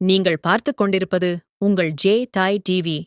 நீங்கள் பார்த்துக் கொண்டிருப்பது உங்கள் ஜே தாய் டிவி.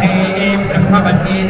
महे ब्रह्मवन्ये